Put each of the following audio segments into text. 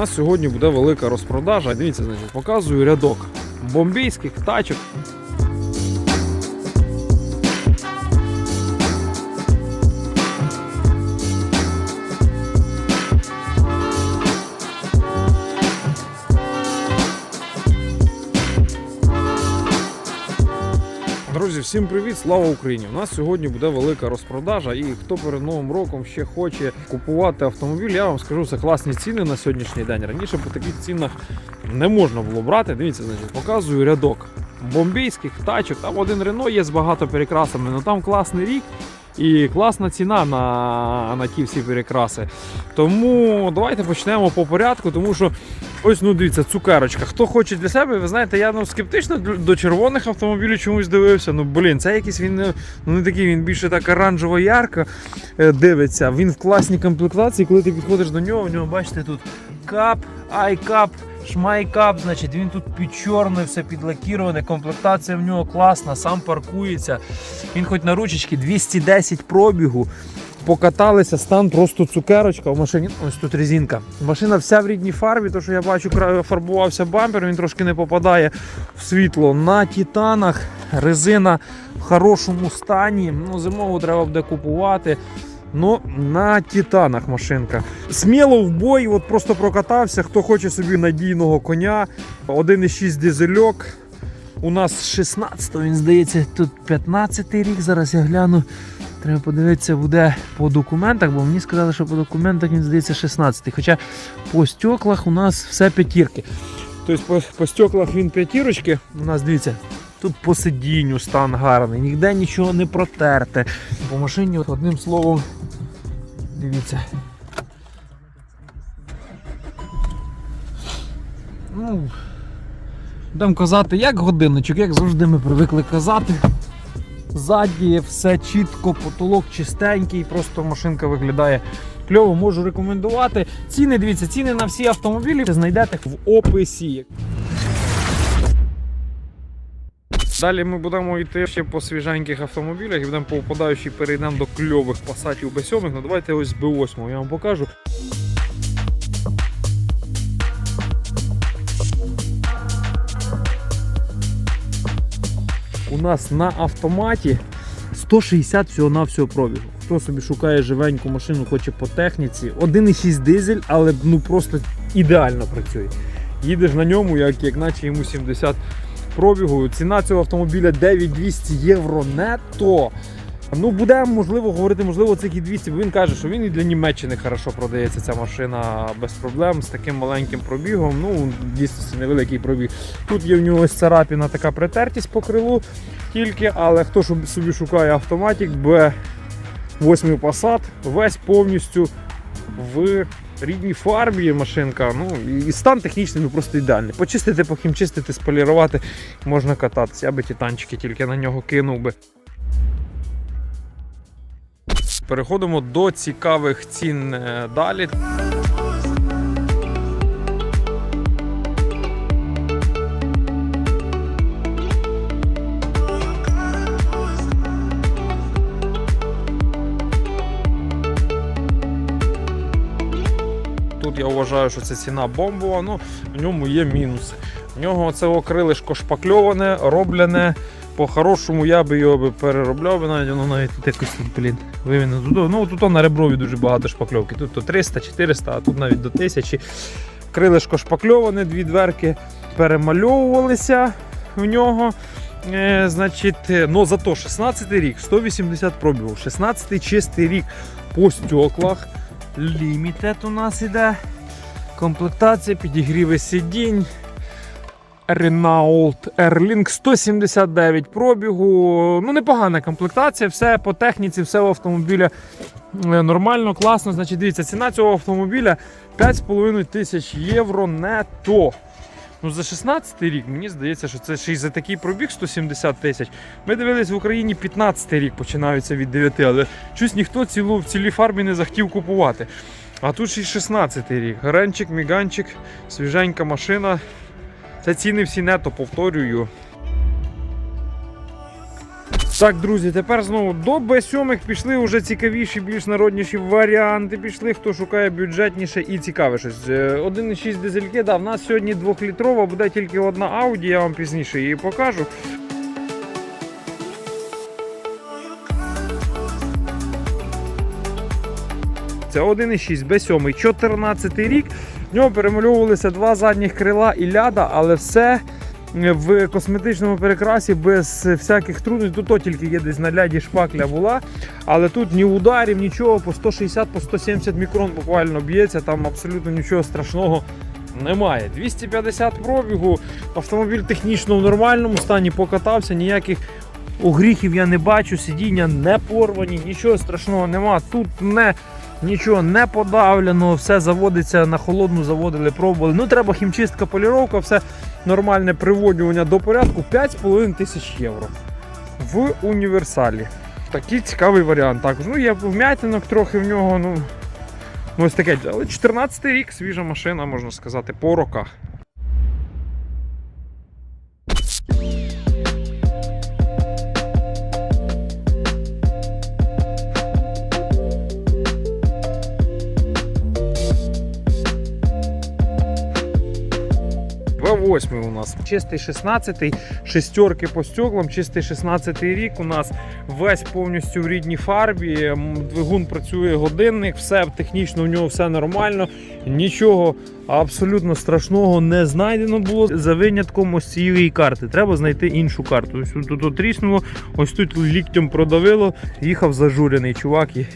нас сьогодні буде велика розпродажа. Дивіться, значить, показую рядок бомбійських тачок. Всім привіт! Слава Україні! У нас сьогодні буде велика розпродажа. І хто перед новим роком ще хоче купувати автомобіль, я вам скажу, це класні ціни на сьогоднішній день. Раніше по таких цінах не можна було брати. Дивіться, значить, показую рядок бомбійських тачок. Там один Рено є з багато перекрасами, але там класний рік. І класна ціна на, на ті всі перекраси. Тому давайте почнемо по порядку, тому що ось ну дивіться, цукерочка. Хто хоче для себе, ви знаєте, я ну скептично до червоних автомобілів чомусь дивився. Ну блін, це якийсь він не- ну не такий, він більше так оранжево ярко е, дивиться. Він в класній комплектації. Коли ти підходиш до нього, у нього бачите тут кап, айкап. Шмайкап, значить, він тут під чорне, все підлакіроване, комплектація в нього класна, сам паркується. Він хоч на ручечки 210 пробігу. Покаталися, стан просто цукерочка в машині. Ось тут резинка. Машина вся в рідній фарбі, то що я бачу, фарбувався бампер, він трошки не попадає в світло. На титанах резина в хорошому стані. Ну, зимову треба буде купувати. Ну, на титанах машинка. Сміло в бой, от просто прокатався. Хто хоче собі надійного коня. 1,6 дизельок. У нас 16, він здається, тут 15 рік. Зараз я гляну. Треба подивитися, буде по документах, бо мені сказали, що по документах він здається 16. Хоча по стеклах у нас все п'ятірки. Тобто по, по стеклах він п'ятірочки. У нас дивіться, тут по сидінню стан гарний, ніде нічого не протерте. По машині, одним словом, дивіться. Ну, будемо казати, як годинничок, як завжди ми привикли казати. Ззаді все чітко, потолок чистенький, просто машинка виглядає кльово, можу рекомендувати. Ціни, дивіться, ціни на всі автомобілі знайдете в описі. Далі ми будемо йти ще по свіженьких автомобілях і будемо по упадаючій перейдемо до кльових пасатів Б7. Ну давайте ось Б8 я вам покажу. У нас на автоматі 160 всього на всього пробігу. Хто собі шукає живеньку машину, хоче по техніці. 1,6 дизель, але ну просто ідеально працює. Їдеш на ньому, як, як наче йому 70 пробігу. Ціна цього автомобіля 9200 євро нетто. Ну, буде можливо говорити, можливо, це і 200, бо він каже, що він і для Німеччини хорошо продається ця машина без проблем з таким маленьким пробігом. Ну, дійсно невеликий пробіг. Тут є в нього ось царапіна така притертість по крилу тільки, але хто собі шукає автоматик, Б8 Passat, весь повністю в рідній фарбі машинка. Ну і стан технічний ну, просто ідеальний. Почистити, похімчистити, сполірувати можна кататися. Я би ті танчики тільки на нього кинув би. Переходимо до цікавих цін е, далі. Тут я вважаю, що це ціна бомбова, ну в ньому є мінуси. В нього це окрилишко шпакльоване, роблене. По-хорошому я би його би переробляв, навіть воно навіть якось тут, блін, вивінено. Ну тут на реброві дуже багато шпакльовки. Тут то 300, 400, а тут навіть до 1000. Крилишко шпакльоване, дві дверки перемальовувалися в нього. Е, значить, е, ну зато 16 рік, 180 пробігів, 16 чистий рік по стеклах. Лімітед у нас іде. Комплектація, підігріви сидінь. Renault Airlink 179 пробігу. Ну, непогана комплектація, все по техніці, все у автомобіля е, нормально, класно. Значить, дивіться, ціна цього автомобіля 5,5 тисяч євро нето. Ну, за 16 рік, мені здається, що це ще й за такий пробіг 170 тисяч. Ми дивились в Україні 15 рік починаються від 9, але щось ніхто цілу в цілій фарбі не захотів купувати. А тут ще й 16 рік. Гренчик, міганчик, свіженька машина. Це ціни всі нето, повторюю. Так, друзі, тепер знову до Б7 пішли вже цікавіші, більш народніші варіанти. Пішли, хто шукає бюджетніше і цікаве щось. Е, 1,6 дизельки, да, в нас сьогодні 2-літрова, буде тільки одна Audi, я вам пізніше її покажу. Це 1,6 Б7, 14 рік. В нього перемальовувалися два задніх крила і ляда, але все в косметичному перекрасі без всяких трудностей. Тут то тільки є десь на ляді шпакля була, але тут ні ударів, нічого, по 160, по 170 мікрон буквально б'ється, там абсолютно нічого страшного немає. 250 пробігу, автомобіль технічно в нормальному стані покатався, ніяких огріхів я не бачу, сидіння не порвані, нічого страшного нема. Тут не Нічого не подавлено, все заводиться на холодну, заводили, пробували. Ну, треба хімчистка, поліровка, все нормальне приводювання до порядку 5,5 тисяч євро в універсалі. Такий цікавий варіант. Також ну, є вм'ятинок трохи в нього. Ну, ну ось таке. Але 14 рік, свіжа машина, можна сказати, по роках. В8 у нас чистий 16, шестерки по стеклам, чистий 16 рік. У нас весь повністю в рідній фарбі. Двигун працює годинник, все технічно у нього все нормально. Нічого абсолютно страшного не знайдено було за винятком ось цієї карти. Треба знайти іншу карту. Ось тут тріснуло, ось тут ліктем продавило, їхав зажурений чувак. І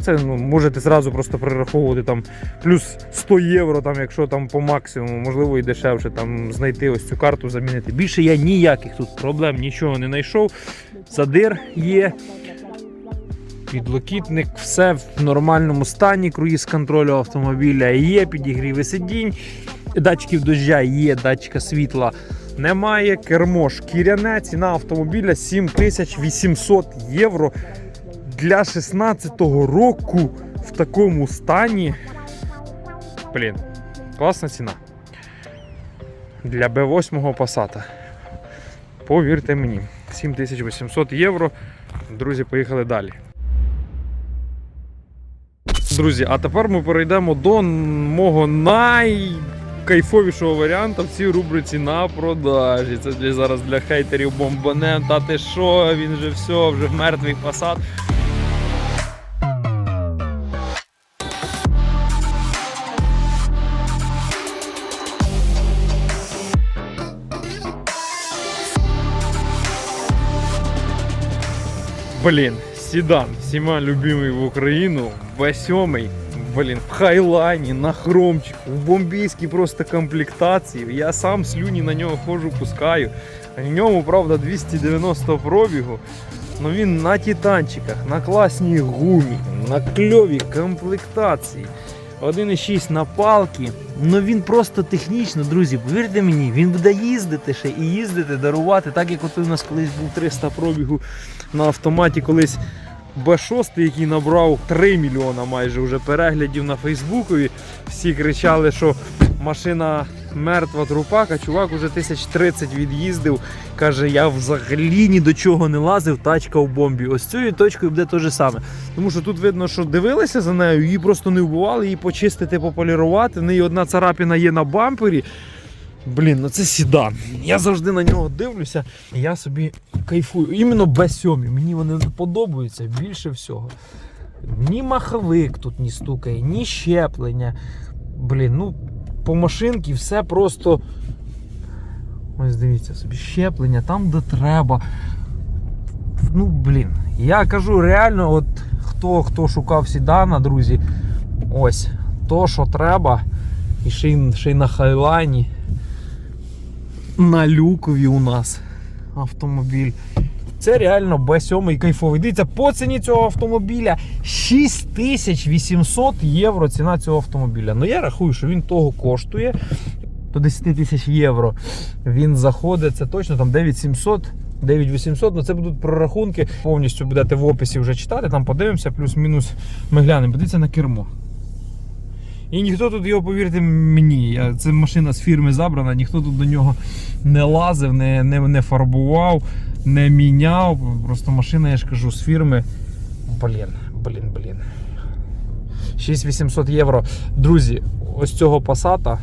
це ну, можете зразу просто перераховувати там плюс 100 євро, там, якщо там по максимуму, можливо і дешевше там знайти ось цю карту, замінити. Більше я ніяких тут проблем нічого не знайшов. Задир є. Підлокітник, все в нормальному стані, круїз контролю автомобіля є, підігріви сидінь, датчиків дождя є, датчика світла немає. Кермо шкіряне, ціна автомобіля 7800 євро для 16-го року в такому стані. Блін, класна ціна. Для Б8 Passat. Повірте мені, 7800 євро. Друзі, поїхали далі. Друзі, а тепер ми перейдемо до мого найкайфовішого варіанту в цій рубриці на продажі. Це зараз для хейтерів бомбанем. Та ти що, він же все, вже мертвий посад. Блін, седан, всіма любимий в Україну, В7, блін, в хайлайні, на хромчику, в бомбійській просто комплектації. Я сам слюні на нього ходжу, пускаю. В ньому, правда, 290 пробігу. Ну він на титанчиках, на класній гумі, на кльовій комплектації. 1,6 на палки. Ну він просто технічно, друзі, повірте мені, він буде їздити ще і їздити, дарувати, так як от у нас колись був 300 пробігу на автоматі колись Б6, який набрав 3 мільйона майже вже переглядів на Фейсбукові. Всі кричали, що машина мертва трупак, а чувак уже 1030 від'їздив. Каже, я взагалі ні до чого не лазив, тачка в бомбі. Ось цією точкою буде те же саме. Тому що тут видно, що дивилися за нею, її просто не вбивали, її почистити, пополірувати. В неї одна царапіна є на бампері. Блін, ну це сідан. Я завжди на нього дивлюся. Я собі кайфую. Іменно Б7. Мені вони подобаються більше всього. Ні маховик тут не стукає, ні щеплення. Блін, ну по машинці все просто. Ось дивіться собі, щеплення там, де треба. Ну, блін. Я кажу реально, от хто хто шукав сідана, друзі, ось то, що треба. І ще й, ще й на хайлайні на люкові у нас автомобіль. Це реально Б7 кайфовий. Дивіться, по ціні цього автомобіля 6800 євро ціна цього автомобіля. Ну я рахую, що він того коштує. До 10 тисяч євро він заходить, це точно там 9700. 9800, ну це будуть прорахунки. Повністю будете в описі вже читати, там подивимося, плюс-мінус ми глянемо. Подивіться на кермо. І ніхто тут його, повірте мені, це машина з фірми забрана, ніхто тут до нього не лазив, не, не, не фарбував, не міняв. Просто машина, я ж кажу, з фірми. Блін, блін, блін. 6800 євро. Друзі, ось цього пасата.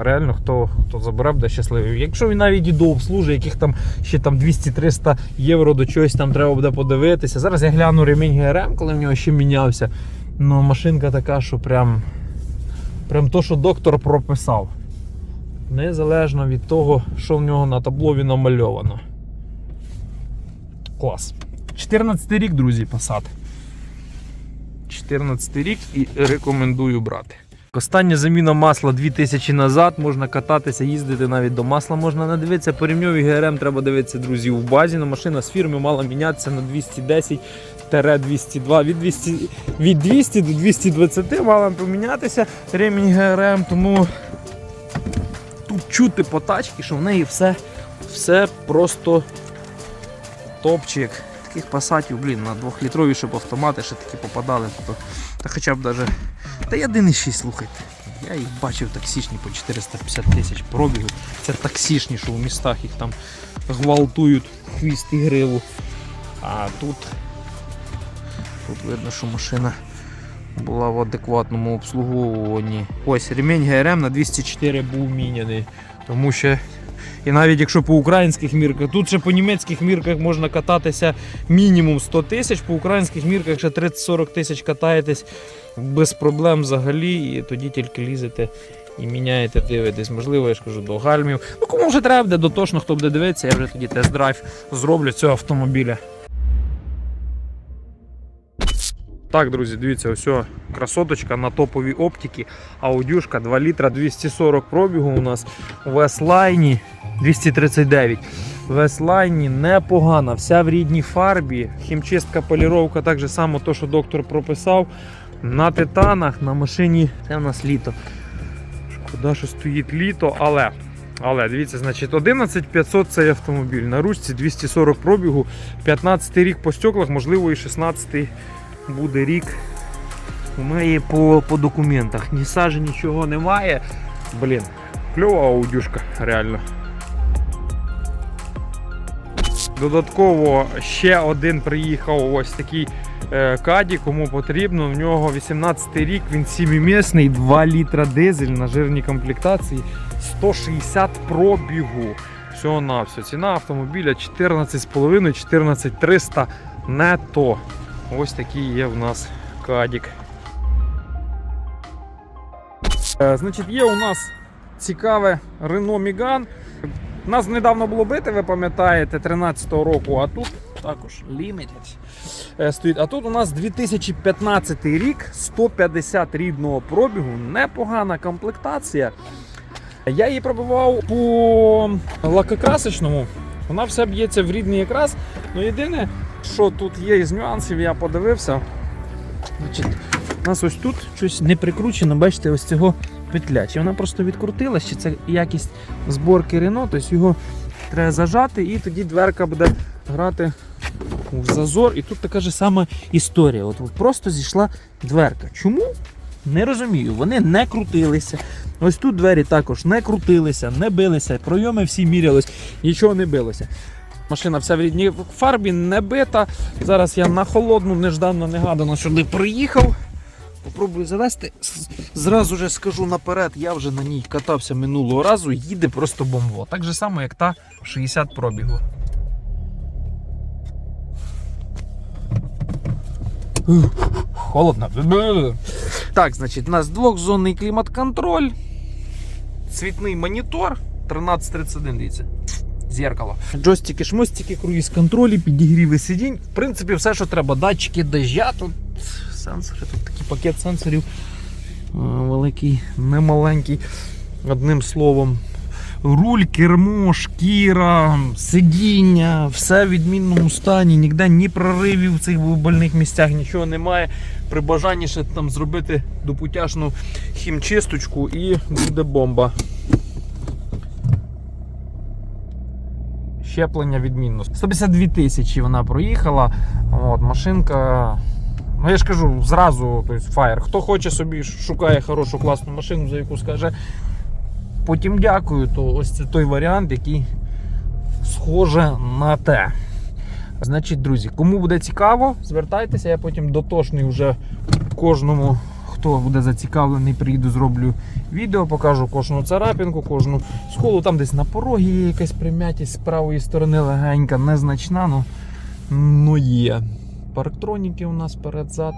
Реально, хто, хто забере, буде щасливий. Якщо він навіть і дообслужує, яких там ще там 200-300 євро до чогось там треба буде подивитися. Зараз я гляну ремінь ГРМ, коли в нього ще мінявся. Ну, машинка така, що прям, прям то, що доктор прописав. Незалежно від того, що в нього на таблові намальовано. Клас. 14 рік, друзі, Passat. 14 рік і рекомендую брати. Остання заміна масла 2000 назад, можна кататися, їздити навіть до масла можна надивитися. Порівньовий ГРМ треба дивитися, друзі, в базі. Ну, машина з фірми мала мінятися на 210-202. Від 200, від 200 до 220 мала помінятися ремінь ГРМ, тому тут чути по тачці, що в неї все, все просто топчик. Таких пасатів, блін, на 2-літрові, щоб автомати ще такі попадали. То, та хоча б даже. Та я 1,6, слухайте. Я їх бачив таксішні по 450 тисяч пробігу. Це таксішні, що у містах їх там гвалтують хвіст і гриву. А тут, тут видно, що машина була в адекватному обслуговуванні. Ось ремінь ГРМ на 204 був міняний. Тому що і навіть якщо по українських мірках, тут ще по німецьких мірках можна кататися мінімум 100 тисяч, по українських мірках ще 30-40 тисяч катаєтесь без проблем взагалі, і тоді тільки лізете і міняєте, дивитесь. Можливо, я ж кажу, до гальмів. Ну кому вже треба буде дотошно, хто буде дивитися, я вже тоді тест-драйв зроблю цього автомобіля. Так, друзі, дивіться, ось красоточка на топовій оптиці. Аудюшка 2 літра 240 пробігу у нас в S-Line 239. В S-Line непогана, вся в рідній фарбі. Хімчистка, поліровка, так же само, то, що доктор прописав. На титанах, на машині це в нас літо. Шкода, що стоїть літо, але. Але дивіться, значить 11500 цей автомобіль. На ручці 240 пробігу, 15 рік по стеклах, можливо, і 16 буде рік. У неї по, по документах. Ні сажі, нічого немає. Блін, кльова аудюшка, реально. Додатково ще один приїхав ось такий е, каді, кому потрібно. В нього 18 рік, він 7-місний, 2 літра дизель на жирній комплектації, 160 пробігу. Всього на все. Ціна автомобіля 14,5, 14300 нето. Ось такий є в нас кадік. Е, Значить, є у нас цікаве Renault Megane. Нас недавно було бити, ви пам'ятаєте, 13-го року, а тут також Limited е, стоїть. А тут у нас 2015 рік, 150 рідного пробігу, непогана комплектація. Я її пробував по лакокрасочному. Вона вся б'ється в рідний якраз. Ну єдине, що тут є із нюансів, я подивився. Значить, у нас ось тут щось не прикручено, бачите, ось цього петля. Чи вона просто відкрутилась, чи це якість зборки Рено, тобто його треба зажати, і тоді дверка буде грати в зазор. І тут така ж сама історія. От просто зійшла дверка. Чому? Не розумію. Вони не крутилися. Ось тут двері також не крутилися, не билися, пройоми всі мірялись, нічого не билося. Машина вся в рідній фарбі, не бита. Зараз я на холодну, нежданно, негадано сюди приїхав. Попробую завести. Зразу же скажу наперед, я вже на ній катався минулого разу, їде просто бомбо. Так же само, як та 60 пробігу. Холодно. Так, значить, у нас двохзонний клімат-контроль, цвітний монітор 1331, дивіться. Зеркало. Джойстики, шмостики, круїз контролі, підігріви сидінь. В принципі, все, що треба. Датчики дождя, тут сенсори, тут такий пакет сенсорів. е, Великий, немаленький. Одним словом. Руль, кермо, шкіра, сидіння, все в відмінному стані, ніде ні проривів в цих больних місцях, нічого немає. При бажанні ще там зробити допутяшну хімчисточку і буде бомба. Щеплення відмінно. 152 тисячі вона проїхала. От, машинка Ну я ж кажу, зразу, тобто фаєр. Хто хоче собі шукає хорошу класну машину, за яку скаже. Потім дякую, то ось це той варіант, який схоже на те. Значить, друзі, кому буде цікаво, звертайтеся, я потім дотошний вже кожному, хто буде зацікавлений, приїду, зроблю відео, покажу кожну царапінку, кожну сколу. Там десь на порогі є якась прим'ятість з правої сторони легенька, незначна, ну, ну є. Парктроніки у нас перед-зад.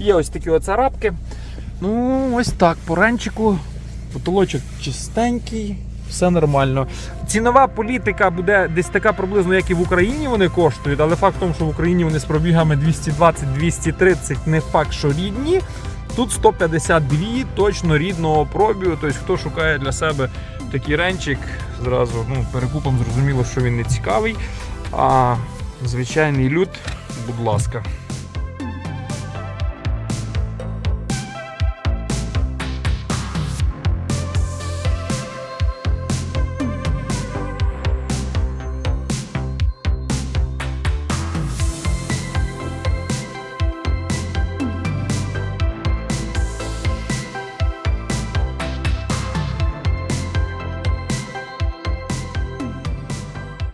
Є ось такі оцарапки. Ну, ось так, по ранчику. Потолочок чистенький, все нормально. Цінова політика буде десь така приблизно, як і в Україні вони коштують, але факт в тому, що в Україні вони з пробігами 220-230 не факт, що рідні. Тут 152 точно рідного пробігу. Тобто, хто шукає для себе такий ренчик, зразу ну, перекупом зрозуміло, що він не цікавий. А звичайний люд, будь ласка.